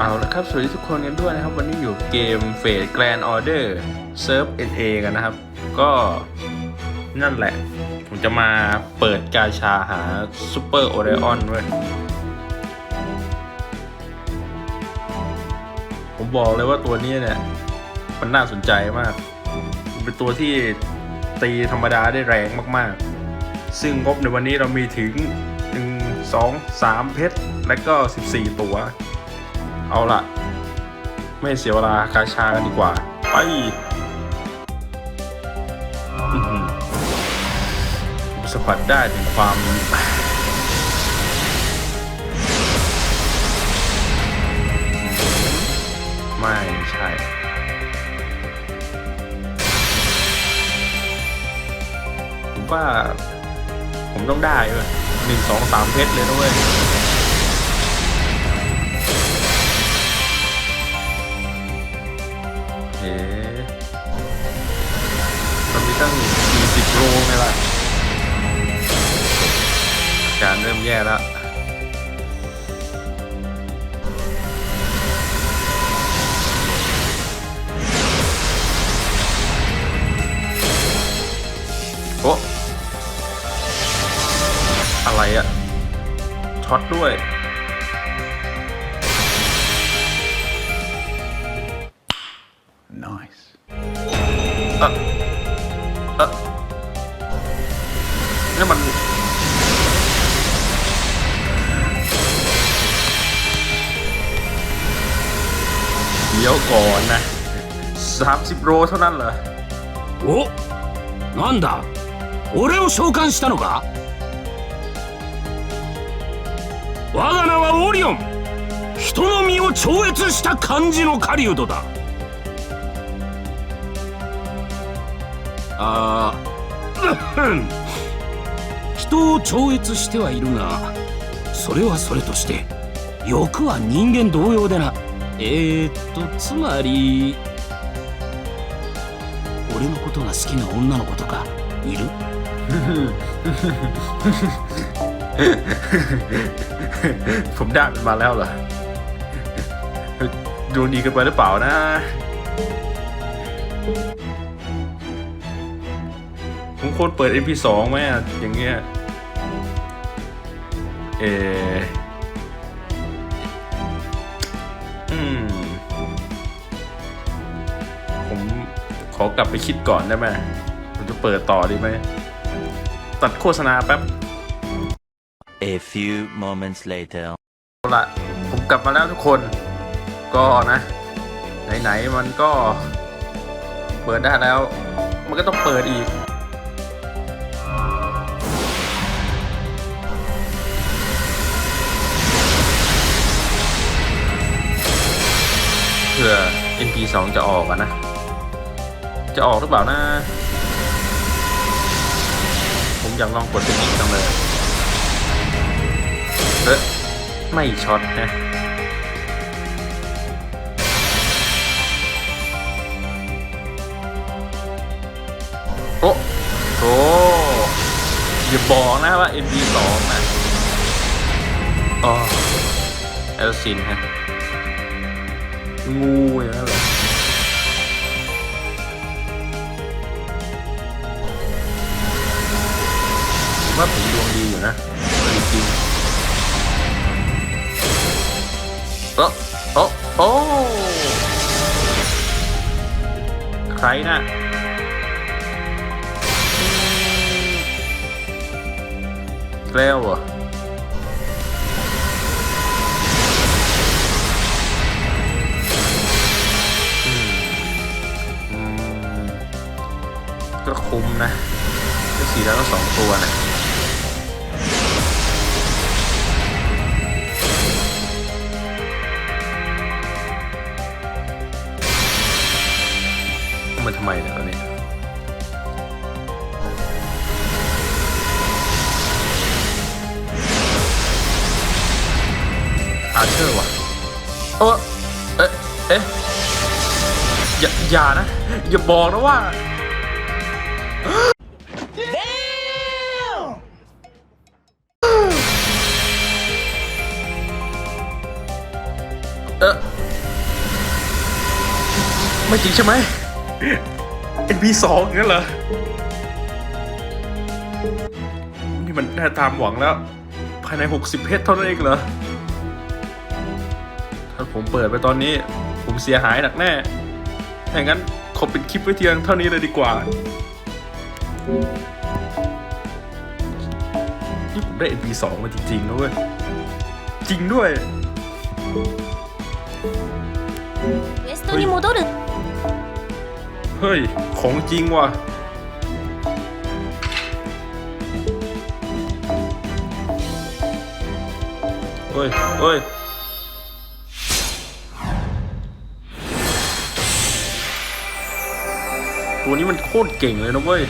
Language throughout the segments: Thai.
เอาละครับสวัสดีทุกคนกันด้วยนะครับ วันนี้อยู่เกมเฟดแกรนออเดอร์เซิร์ฟ NA กันนะครับ ก็นั่นแหละ ผมจะมาเปิดกาชาหาซูเปอร์โอเรออนเว้ยผมบอกเลยว่าตัวนี้เนี่ย มันน่าสนใจมากมเป็นตัวที่ตีธรรมดาได้แรงมากๆ ซึ่งงบในวันนี้เรามีถึง1 2 3 เพชร และก็ 14 ตัว เอาละไม่เสียเวลากาชากันดีกว่า ไปสัมผัสได้ถึงความไม่ใช่ผมว่า ผมต้องได้เว้ยหนึ่งสองสามเพชรเลยนะเว้ย เอ๊ะมันมีตั้ง40โลไงล่ะ การเริ่มแย่แล้วโอ้อะไรอะช็อตด้วย เออเออนี่มัน เดี๋ยวก่อนนะ 30 โลเท่านั้นเหรอ おなんだ俺を召喚したのか我が名はオリオン人の身を超越した感じの狩人だ あー人を超越してはいるがそれはそれとして欲は人間同様でなえー、っとつまり俺のことが好きな女の子とかいる ผมได้มันมาแล้วเหรอดูดีกันไปหรือเปล่านะ ผมควรเปิด MP2 ไหมอะอย่างเงี้ย เอออืม ผมขอกลับไปคิดก่อนได้ไหมผมจะเปิดต่อดีไหม ตัดโฆษณาแป๊บ A few moments later. เอาละผมกลับมาแล้วทุกคน ก็นะ ไหน ๆ มันก็ เปิดได้แล้ว มันก็ต้องเปิดอีก อ NP2 จะออกอะนะ จะออกหรือเปล่านะ ผมอยากลองกดสกิปจังเลยเอ๊ะไม่ช็อตนะโอ้โหอย่าบอกนะว่า NP2 นะอ๋อเอลซินฮะ งูอย่างนั้นเหรอผมว่าผมดวงดีอยู่นะจริงโอ้โอ้โอ้ใครนะแล้วเหรออื ก็คุ้มนะก็สีแล้วก็สองตัวนะมันทำไมเนี่ยตอนนี้อาเชอร์ว่ะเออเอ๊ะเอ๊ะอย่าอย่านะ อย่าบอกนะว่า เออไม่จริงใช่ไหม NP2 งั้นเหรอ นี่มันได้ตามหวังแล้ว ภายใน 60 เพชรเท่านั้นเองเหรอ ถ้าผมเปิดไปตอนนี้ ผมเสียหายหนักแน่อย่างนั้นขอปิดคลิปไว้เพียงเท่านี้เลยดีกว่า ผมได้ NP2 มาจริงๆนะเว้ย จริงด้วย ウエストに戻る เฮ้ย ของจริงว่ะ เฮ้ย เฮ้ย ตัวนี้มันโคตรเก่งเลยนะเว้ย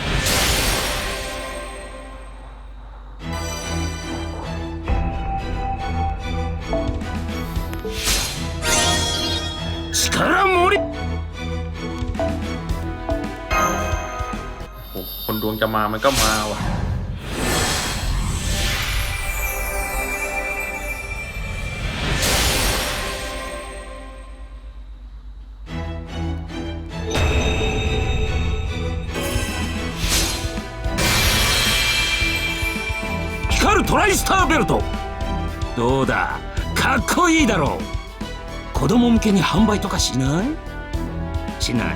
ดวงจะมามันก็มาว่ะ 光るトライスターベルトどうだかっこいいだろう子供向けに販売とかしないしない